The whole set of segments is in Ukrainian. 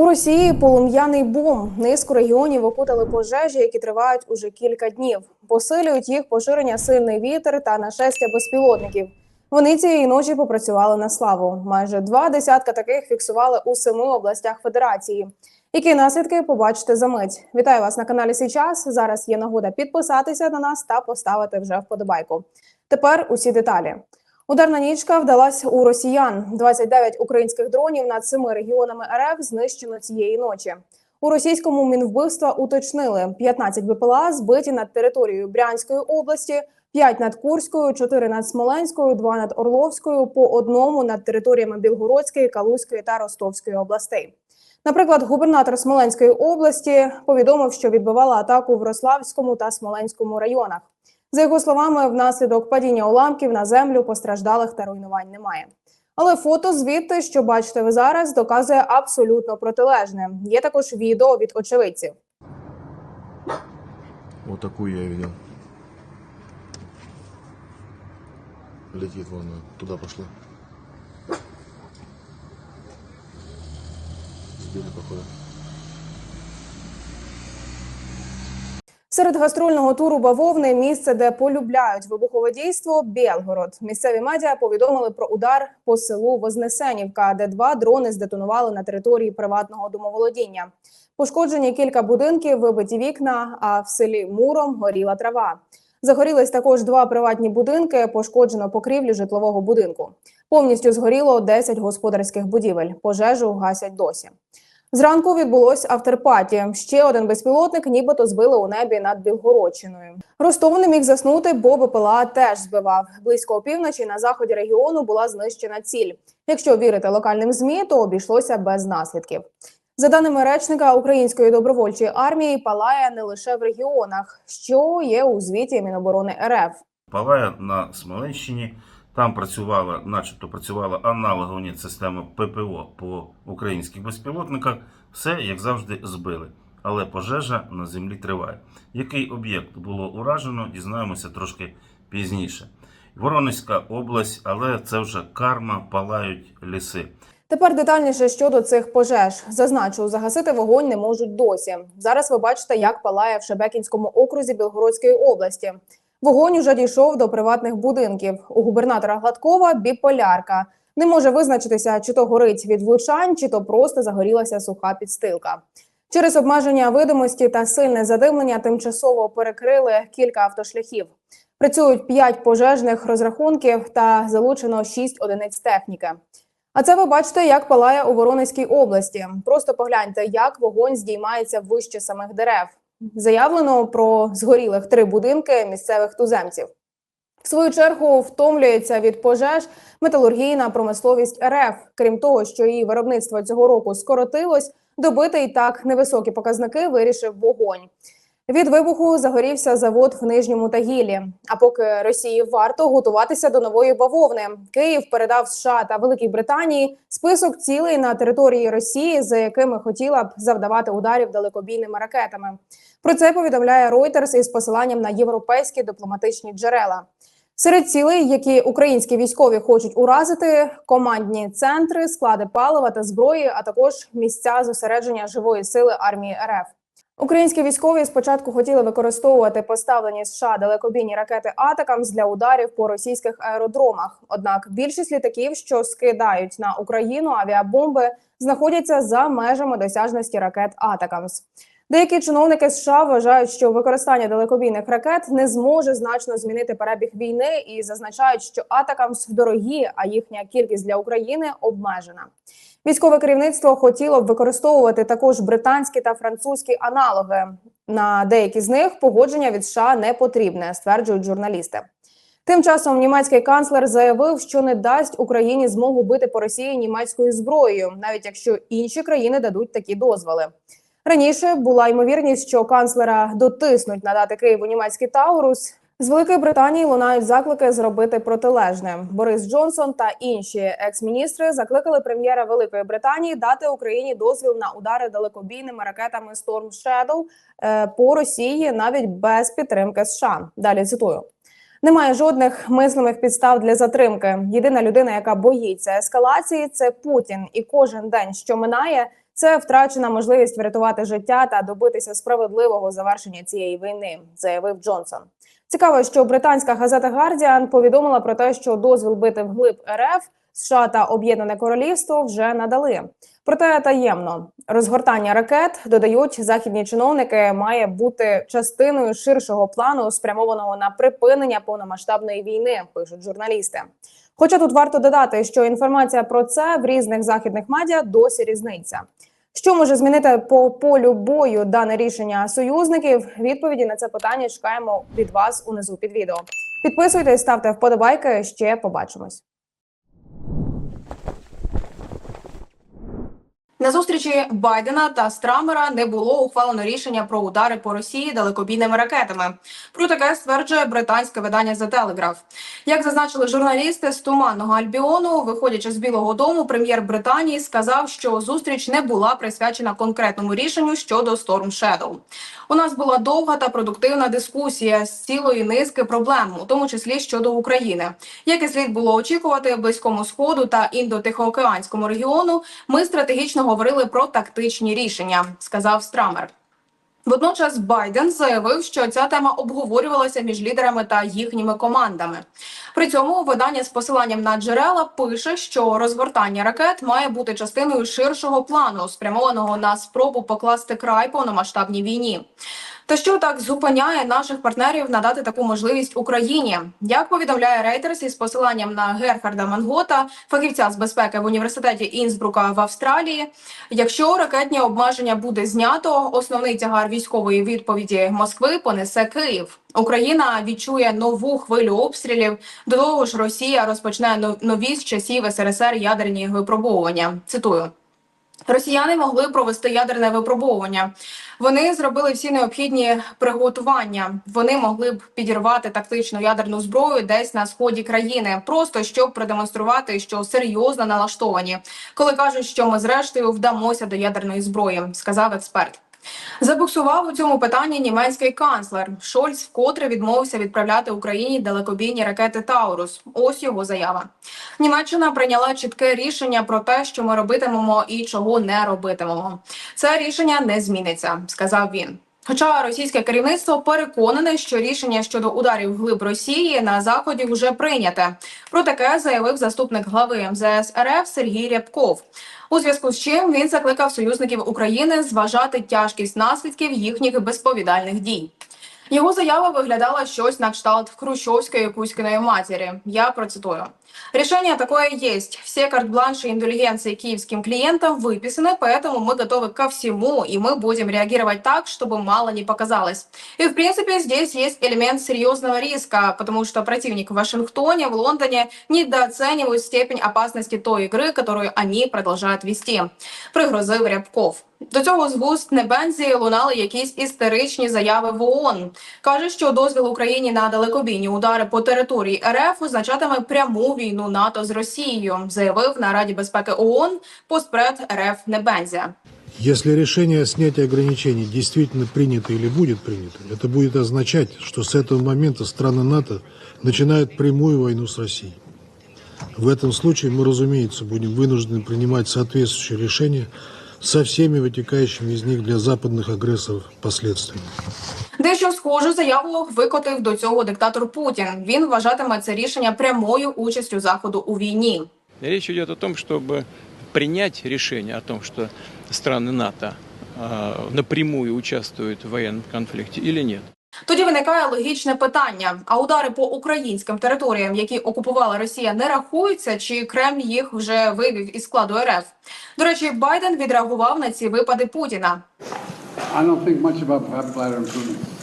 У Росії полум'яний бум. Низку регіонів окутали пожежі, які тривають уже кілька днів. Посилюють їх поширення сильний вітер та нашестя безпілотників. Вони цієї ночі попрацювали на славу. Майже два десятка таких фіксували у семи областях федерації. Які наслідки побачите за мить? Вітаю вас на каналі Січас. Зараз є нагода підписатися на нас та поставити вже вподобайку. Тепер усі деталі. Ударна нічка вдалась у росіян. 29 українських дронів над семи регіонами РФ знищено цієї ночі. У російському мінвбивства уточнили 15 БПЛА збиті над територією Брянської області, 5 над Курською, 4 над Смоленською, 2 над Орловською, по одному над територіями Білгородської, Калузької та Ростовської областей. Наприклад, губернатор Смоленської області повідомив, що відбивала атаку в Рославському та Смоленському районах. За його словами, внаслідок падіння уламків на землю постраждалих та руйнувань немає. Але фото звідти, що бачите ви зараз, доказує абсолютно протилежне. Є також відео від очевидців. Вот такую я видел. Летит вон, она, туда пошла. Сбили, походу. Серед гастрольного туру бавовни місце, де полюбляють вибухове дійство Білгород. Місцеві медіа повідомили про удар по селу Вознесенівка, де два дрони здетонували на території приватного домоволодіння. Пошкоджені кілька будинків, вибиті вікна. А в селі Муром горіла трава. Загорілись також два приватні будинки. Пошкоджено покрівлю житлового будинку. Повністю згоріло 10 господарських будівель. Пожежу гасять досі. Зранку відбулось автерпаті. Ще один безпілотник, нібито збили у небі над Білгородщиною. Ростов не міг заснути, бо БПЛА теж збивав. Близько опівночі на заході регіону була знищена ціль. Якщо вірити локальним змі, то обійшлося без наслідків. За даними речника української добровольчої армії, палає не лише в регіонах, що є у звіті Міноборони РФ. Палая на Смоленщині. Там працювала, начебто працювала аналогові системи ППО по українських безпілотниках. Все, як завжди, збили. Але пожежа на землі триває. Який об'єкт було уражено, дізнаємося трошки пізніше. Воронезька область, але це вже карма, палають ліси. Тепер детальніше щодо цих пожеж. Зазначу, загасити вогонь не можуть досі. Зараз ви бачите, як палає в Шебекінському окрузі Білгородської області. Вогонь уже дійшов до приватних будинків. У губернатора Гладкова біполярка. Не може визначитися, чи то горить від влучань, чи то просто загорілася суха підстилка. Через обмеження видимості та сильне задимлення тимчасово перекрили кілька автошляхів. Працюють п'ять пожежних розрахунків та залучено шість одиниць техніки. А це ви бачите, як палає у Воронезькій області. Просто погляньте, як вогонь здіймається вище самих дерев. Заявлено про згорілих три будинки місцевих туземців. В свою чергу втомлюється від пожеж металургійна промисловість РФ. Крім того, що її виробництво цього року скоротилось, добити і так невисокі показники вирішив вогонь. Від вибуху загорівся завод в нижньому Тагілі. А поки Росії варто готуватися до нової бавовни, Київ передав США та Великій Британії список цілей на території Росії, за якими хотіла б завдавати ударів далекобійними ракетами. Про це повідомляє Reuters із посиланням на європейські дипломатичні джерела. Серед цілей, які українські військові хочуть уразити, командні центри, склади палива та зброї, а також місця зосередження живої сили армії РФ. Українські військові спочатку хотіли використовувати поставлені США далекобійні ракети Атакамс для ударів по російських аеродромах. Однак більшість літаків, що скидають на Україну авіабомби, знаходяться за межами досяжності ракет Атакамс. Деякі чиновники США вважають, що використання далекобійних ракет не зможе значно змінити перебіг війни і зазначають, що Атакамс дорогі, а їхня кількість для України обмежена. Військове керівництво хотіло б використовувати також британські та французькі аналоги. На деякі з них погодження від США не потрібне, стверджують журналісти. Тим часом німецький канцлер заявив, що не дасть Україні змогу бити по Росії німецькою зброєю, навіть якщо інші країни дадуть такі дозволи. Раніше була ймовірність, що канцлера дотиснуть надати Києву німецький Таурус. З Великої Британії лунають заклики зробити протилежне. Борис Джонсон та інші екс-міністри закликали прем'єра Великої Британії дати Україні дозвіл на удари далекобійними ракетами Storm Shadow е, по Росії навіть без підтримки США. Далі цитую. Немає жодних мислимих підстав для затримки. Єдина людина, яка боїться ескалації, це Путін. І кожен день, що минає, Це втрачена можливість врятувати життя та добитися справедливого завершення цієї війни, заявив Джонсон. Цікаво, що британська газета Guardian повідомила про те, що дозвіл бити вглиб РФ США та Об'єднане Королівство вже надали. Проте таємно розгортання ракет додають західні чиновники, має бути частиною ширшого плану, спрямованого на припинення повномасштабної війни. Пишуть журналісти. Хоча тут варто додати, що інформація про це в різних західних медіа досі різниця. Що може змінити по полю бою дане рішення союзників? Відповіді на це питання чекаємо від вас унизу під відео. Підписуйтесь, ставте вподобайки. Ще побачимось. На зустрічі Байдена та Страмера не було ухвалено рішення про удари по Росії далекобійними ракетами. Про таке стверджує британське видання The Telegraph. Як зазначили журналісти з туманного Альбіону, виходячи з Білого Дому, прем'єр Британії сказав, що зустріч не була присвячена конкретному рішенню щодо Storm Shadow. У нас була довга та продуктивна дискусія з цілої низки проблем, у тому числі щодо України. Як і слід було очікувати, близькому сходу та індо-тихоокеанському регіону ми стратегічно говорили про тактичні рішення, сказав Страмер. Водночас Байден заявив, що ця тема обговорювалася між лідерами та їхніми командами. При цьому видання з посиланням на джерела пише, що розгортання ракет має бути частиною ширшого плану, спрямованого на спробу покласти край повномасштабній війні. Та що так зупиняє наших партнерів надати таку можливість Україні? Як повідомляє Reuters із посиланням на Герхарда Мангота, фахівця з безпеки в університеті Інсбрука в Австралії, якщо ракетні обмеження буде знято, основний тягар військової відповіді Москви понесе Київ. Україна відчує нову хвилю обстрілів. До того ж, Росія розпочне нові з часів СРСР ядерні випробовування. Цитую. Росіяни могли провести ядерне випробовування. Вони зробили всі необхідні приготування. Вони могли б підірвати тактичну ядерну зброю десь на сході країни, просто щоб продемонструвати, що серйозно налаштовані, коли кажуть, що ми зрештою вдамося до ядерної зброї, сказав експерт. Забуксував у цьому питанні німецький канцлер Шольц вкотре відмовився відправляти Україні далекобійні ракети Таурус. Ось його заява. Німеччина прийняла чітке рішення про те, що ми робитимемо і чого не робитимемо. Це рішення не зміниться, сказав він. Хоча російське керівництво переконане, що рішення щодо ударів глиб Росії на заході вже прийняте. Про таке заявив заступник глави МЗС РФ Сергій Рябков. У зв'язку з чим він закликав союзників України зважати тяжкість наслідків їхніх безповідальних дій. Його заява виглядала щось на кшталт Хрущовської Кузькиної матері. Я процитую. Решение такое есть. Все карт-бланши индульгенции киевским клиентам выписаны, поэтому мы готовы ко всему, и мы будем реагировать так, чтобы мало не показалось. И, в принципе, здесь есть элемент серьезного риска, потому что противник в Вашингтоне, в Лондоне недооценивают степень опасности той игры, которую они продолжают вести. Пригрозив Рябков. До цього з вуст Небензі лунали якісь істеричні заяви в ООН. Каже, що дозвіл Україні на далекобійні удари по території РФ означатиме пряму війну НАТО з Росією, заявив на Раді безпеки ООН постпред РФ Небензя. Если решение о снятии ограничений действительно принято или будет принято, это будет означать, что с этого момента страны НАТО начинают прямую войну с Россией. В этом случае мы, разумеется, будем вынуждены принимать соответствующие решения со всеми вытекающими из них для западных агрессоров последствиями. Дещо схожу заяву викотив до цього диктатор Путін. Він вважатиме це рішення прямою участю заходу у війні. Речь идет о том, чтобы принять решение о том, что страны НАТО э, напрямую участвуют в военном конфликте или нет. Тоді виникає логічне питання: а удари по українським територіям, які окупувала Росія, не рахуються, чи Кремль їх вже вивів із складу РФ? До речі, Байден відреагував на ці випади Путіна. I don't think much about Putin.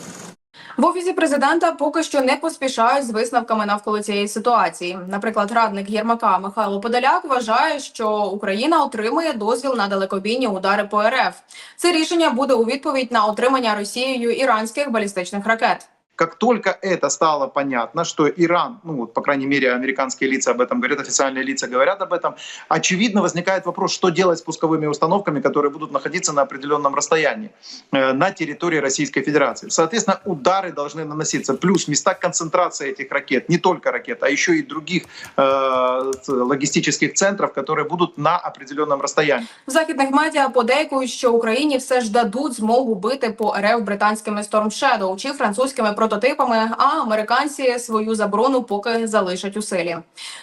В офісі президента поки що не поспішають з висновками навколо цієї ситуації. Наприклад, радник Єрмака Михайло Подоляк вважає, що Україна отримує дозвіл на далекобійні удари по РФ. Це рішення буде у відповідь на отримання Росією іранських балістичних ракет. Как только это стало понятно, что Иран, ну вот, по крайней мере, американские лица об этом говорят, официальные лица говорят об этом, очевидно возникает вопрос, что делать с пусковыми установками, которые будут находиться на определенном расстоянии э, на территории Российской Федерации. Соответственно, удары должны наноситься. Плюс места концентрации этих ракет, не только ракет, а еще и других э, логистических центров, которые будут на определенном расстоянии. В західних медіа подейкують, що Україні все ж дадуть змогу бити по РФ британськими Storm Shadow чи французькими прототипами, а американці свою заборону поки залишать у силі.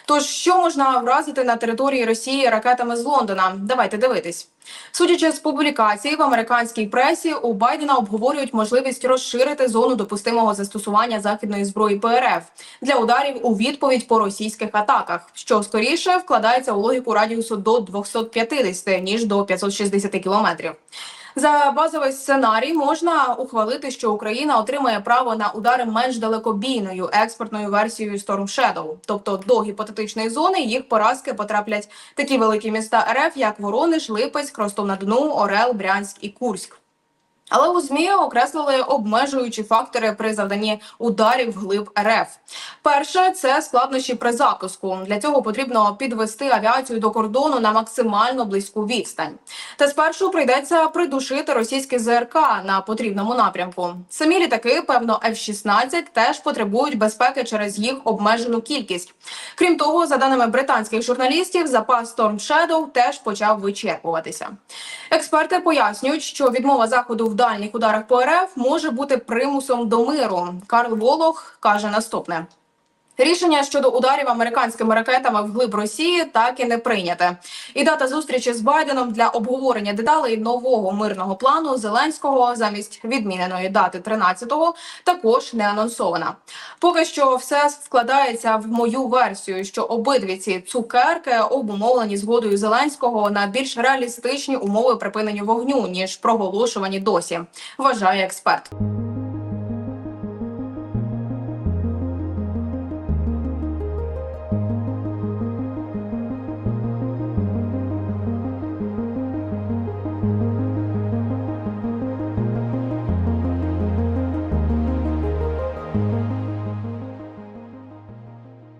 Тож що можна вразити на території Росії ракетами з Лондона? Давайте дивитись. Судячи з публікацій в американській пресі, у Байдена обговорюють можливість розширити зону допустимого застосування західної зброї ПРФ для ударів у відповідь по російських атаках, що скоріше вкладається у логіку радіусу до 250, ніж до 560 кілометрів. За базовий сценарій можна ухвалити, що Україна отримає право на удари менш далекобійною експортною версією Storm Shadow. Тобто до гіпотетичної зони їх поразки потраплять такі великі міста РФ, як Воронеж, Липець, Ростов-на-Дну, Орел, Брянськ і Курськ. Але у ЗМІ окреслили обмежуючі фактори при завданні ударів вглиб РФ. Перше це складнощі при запуску. Для цього потрібно підвести авіацію до кордону на максимально близьку відстань. Та спершу прийдеться придушити російські ЗРК на потрібному напрямку. Самі літаки, певно, F-16 теж потребують безпеки через їх обмежену кількість. Крім того, за даними британських журналістів, запас Storm Shadow теж почав вичерпуватися. Експерти пояснюють, що відмова заходу в дальніх ударах по РФ може бути примусом до миру. Карл Волох каже наступне. Рішення щодо ударів американськими ракетами вглиб Росії так і не прийняте. І дата зустрічі з Байденом для обговорення деталей нового мирного плану Зеленського замість відміненої дати 13-го також не анонсована. Поки що все складається в мою версію, що обидві ці цукерки обумовлені згодою Зеленського на більш реалістичні умови припинення вогню ніж проголошувані досі, вважає експерт.